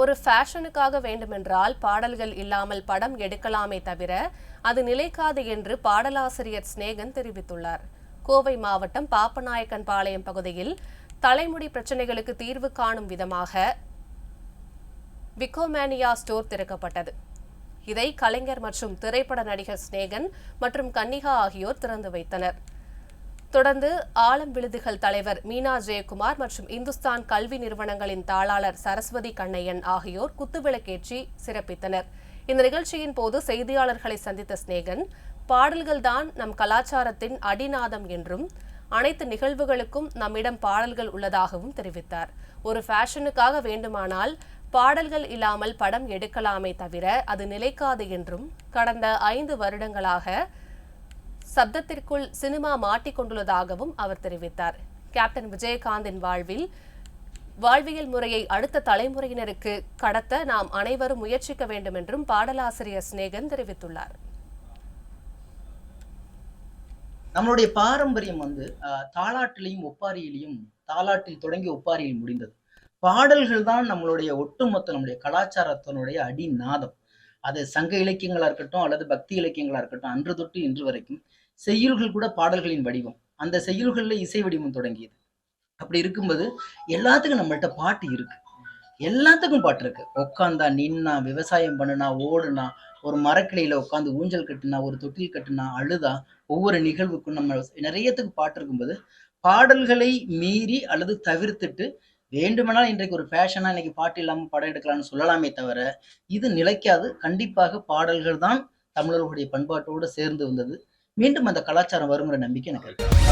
ஒரு ஃபேஷனுக்காக வேண்டுமென்றால் பாடல்கள் இல்லாமல் படம் எடுக்கலாமே தவிர அது நிலைக்காது என்று பாடலாசிரியர் சிநேகன் தெரிவித்துள்ளார். கோவை மாவட்டம் பாப்பநாயக்கன் பாளையம் பகுதியில் தலைமுடி பிரச்சனைகளுக்கு தீர்வு காணும் விதமாக விக்கோமேனியா ஸ்டோர் திறக்கப்பட்டது. இதை கலைஞர் மற்றும் திரைப்பட நடிகர் சிநேகன் மற்றும் கன்னிகா ஆகியோர் திறந்து வைத்தனர். தொடர்ந்து ஆலம் விழுதுகள் தலைவர் மீனா ஜெயக்குமார் மற்றும் இந்துஸ்தான் கல்வி நிறுவனங்களின் தாளாளர் சரஸ்வதி கண்ணையன் ஆகியோர் குத்துவிளக்கேற்றி சிறப்பித்தனர். இந்த நிகழ்ச்சியின் போது செய்தியாளர்களை சந்தித்த சிநேகன் பாடல்கள்தான் நம் கலாச்சாரத்தின் அடிநாதம் என்றும் அனைத்து நிகழ்வுகளுக்கும் நம்மிடம் பாடல்கள் உள்ளதாகவும் தெரிவித்தார். ஒரு ஃபேஷனுக்காக வேண்டுமானால் பாடல்கள் இல்லாமல் படம் எடுக்கலாமே தவிர அது நிலைக்காது என்றும் கடந்த ஐந்து வருடங்களாக சப்தத்திற்குள் சினிமா மாட்டிக்கொண்டுள்ளதாகவும் அவர் தெரிவித்தார். கேப்டன் விஜயகாந்தின் வாழ்வில் வாழ்வியல் முறையை அடுத்த தலைமுறையினருக்கு கடத்த நாம் அனைவரும் முயற்சிக்க வேண்டும் என்றும் பாடலாசிரியர் சிநேகன் தெரிவித்துள்ளார். நம்மளுடைய பாரம்பரியம் வந்து தாலாட்டிலையும் ஒப்பாரியிலையும் தாலாட்டில் தொடங்கி ஒப்பாரியில் முடிந்தது. பாடல்கள் தான் நம்மளுடைய ஒட்டுமொத்த நம்முடைய கலாச்சாரத்தினுடைய அடிநாதம். அது சங்க இலக்கியங்களா இருக்கட்டும் அல்லது பக்தி இலக்கியங்களா இருக்கட்டும் அன்று தொட்டு இன்று வரைக்கும் செய்யுள்கள் கூட பாடல்களின் வடிவம். அந்த செய்யுள்களில் இசை வடிவம் தொடங்கியது. அப்படி இருக்கும்போது எல்லாத்துக்கும் நம்மள்ட்ட பாட்டு இருக்கு. எல்லாத்துக்கும் பாட்டு இருக்கு. உட்காந்தா நின்னா விவசாயம் பண்ணுனா ஓடுனா ஒரு மரக்கிளையில உட்காந்து ஊஞ்சல் கட்டுனா ஒரு தொட்டில் கட்டுனா அழுதா ஒவ்வொரு நிகழ்வுக்கும் நம்ம நிறையத்துக்கு பாட்டு இருக்கும்போது பாடல்களை மீறி அல்லது தவிர்த்துட்டு வேண்டுமானால் இன்றைக்கு ஒரு ஃபேஷனாக இன்னைக்கு பாட்டு இல்லாமல் படம் எடுக்கலாம்னு சொல்லலாமே தவிர இது நிலைக்காது. கண்டிப்பாக பாடல்கள் தான் தமிழர்களுடைய பண்பாட்டோடு சேர்ந்து வந்தது. மீண்டும் அந்த கலாச்சாரம் வருங்கிற நம்பிக்கை எனக்கு இருக்கு.